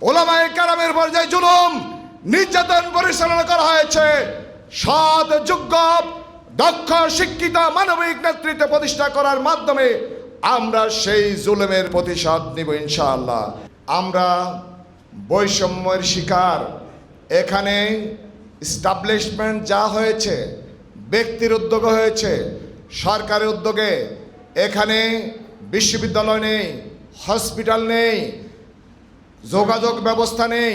ওলামায়ে কারামের পর্যায়ে জুলুম নির্যাতন পরিচালনা করা হয়েছে। সৎ যোগ্য দক্ষ, শিক্ষিত, মানবিক নেতৃত্ব প্রতিষ্ঠা করার মাধ্যমে আমরা সেই জুলুমের প্রতিশোধ নিব ইনশাআল্লাহ। আমরা বৈষম্যের শিকার। এখানে স্টাবলিশমেন্ট যা হয়েছে, ব্যক্তির উদ্যোগে হয়েছে, সরকারের উদ্যোগে। এখানে বিশ্ববিদ্যালয় নেই হসপিটাল নেই যোগাযোগ ব্যবস্থা নেই।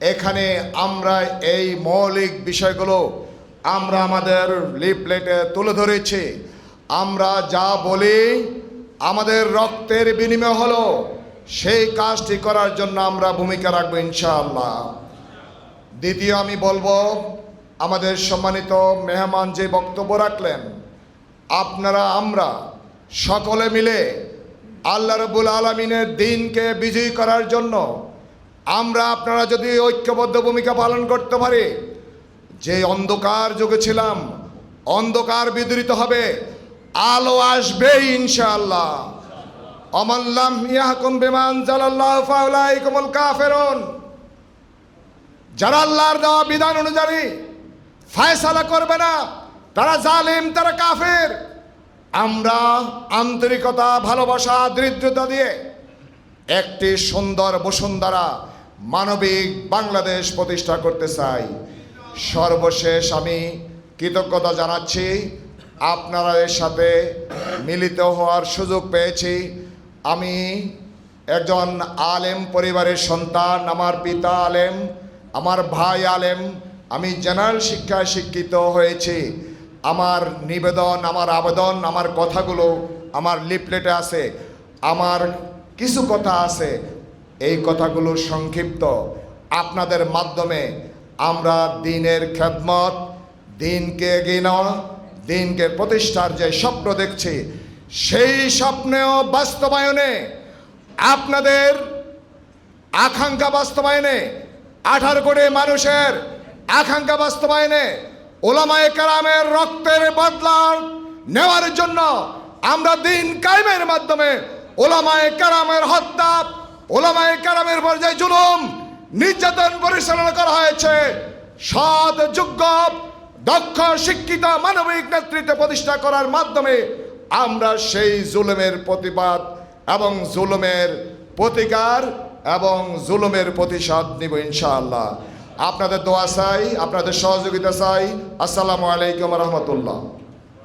এখানে আমরা এই মৌলিক বিষয়গুলো আমরা আমাদের লিফলেটে তুলে ধরেছি। আমরা যা বলি, আমাদের রক্তের বিনিময় হলো। সেই কাজটি করার জন্য আমরা ভূমিকা রাখব ইনশাআল্লাহ। দ্বিতীয় আমি বলব, আমাদের সম্মানিত মেহমান যে বক্তব্য রাখলেন, আপনারা, আমরা সকলে মিলে আল্লাহ রবুল আলমিনের দিনকে বিজয়ী করার জন্য আমরা আপনারা যদি ঐক্যবদ্ধ ভূমিকা পালন করতে পারি, যে অন্ধকার যুগে ছিলাম, অন্ধকার বিদরিত হবে, আলো আসবে ইনশাআল্লাহ। অমাল্লাম ইয়াহকুম বিমান জালাল্লাহ ফাউলাইকুমুল কাফেরুন। যারা আল্লাহর দেওয়া বিধান অনুযায়ী ফায়সালা করবে না, তারা জালিম, তারা কাফের। আমরা আন্তরিকতা, ভালোবাসা দৃঢ়তা দিয়ে একটি সুন্দর বসুন্ধরা মানবিক বাংলাদেশ প্রতিষ্ঠা করতে চাই। সর্বশেষ আমি কৃতজ্ঞতা জানাচ্ছি। আপনারা এর সাথে মিলিত হওয়ার সুযোগ পেয়েছি। আমি একজন আলেম পরিবারের সন্তান, আমার পিতা আলেম, আমার ভাই আলেম। আমি জেনারেল শিক্ষায় শিক্ষিত হয়েছি। আমার নিবেদন, আমার আবেদন, আমার কথাগুলো আমার লিফলেটে আছে। আমার কিছু কথা আছে। এই কথাগুলো সংক্ষিপ্ত। আপনাদের মাধ্যমে আমরা দিনের খেদমত, দিনকে এগিয়ে নেওয়া দিনকে প্রতিষ্ঠার যে স্বপ্ন দেখছি, সেই স্বপ্নেও বাস্তবায়নে আপনাদের আকাঙ্ক্ষা বাস্তবায়নে, আঠারো কোটি মানুষের আকাঙ্ক্ষা বাস্তবায়নে ওলামায়ে কারামের রক্তের বদলা নেওয়ার জন্য আমরা দিন কায়েমের মাধ্যমে ওলামায়ে কারামের হত্যা, ওলামায়ে কারামের পর্যায়ে জুলুম, নির্যাতন পরিচালনা করা হয়েছে। সৎ, যোগ্য, দক্ষ, শিক্ষিত, মানবিক নেতৃত্ব প্রতিষ্ঠা করার মাধ্যমে আমরা সেই জুলুমের প্রতিবাদ এবং জুলুমের প্রতিকার এবং জুলুমের প্রতিশোধ নিব ইনশাআল্লাহ। আপনাদের দোয়া চাই আপনাদের সহযোগিতা চাই। আসসালামু আলাইকুম রহমতুল্লাহ।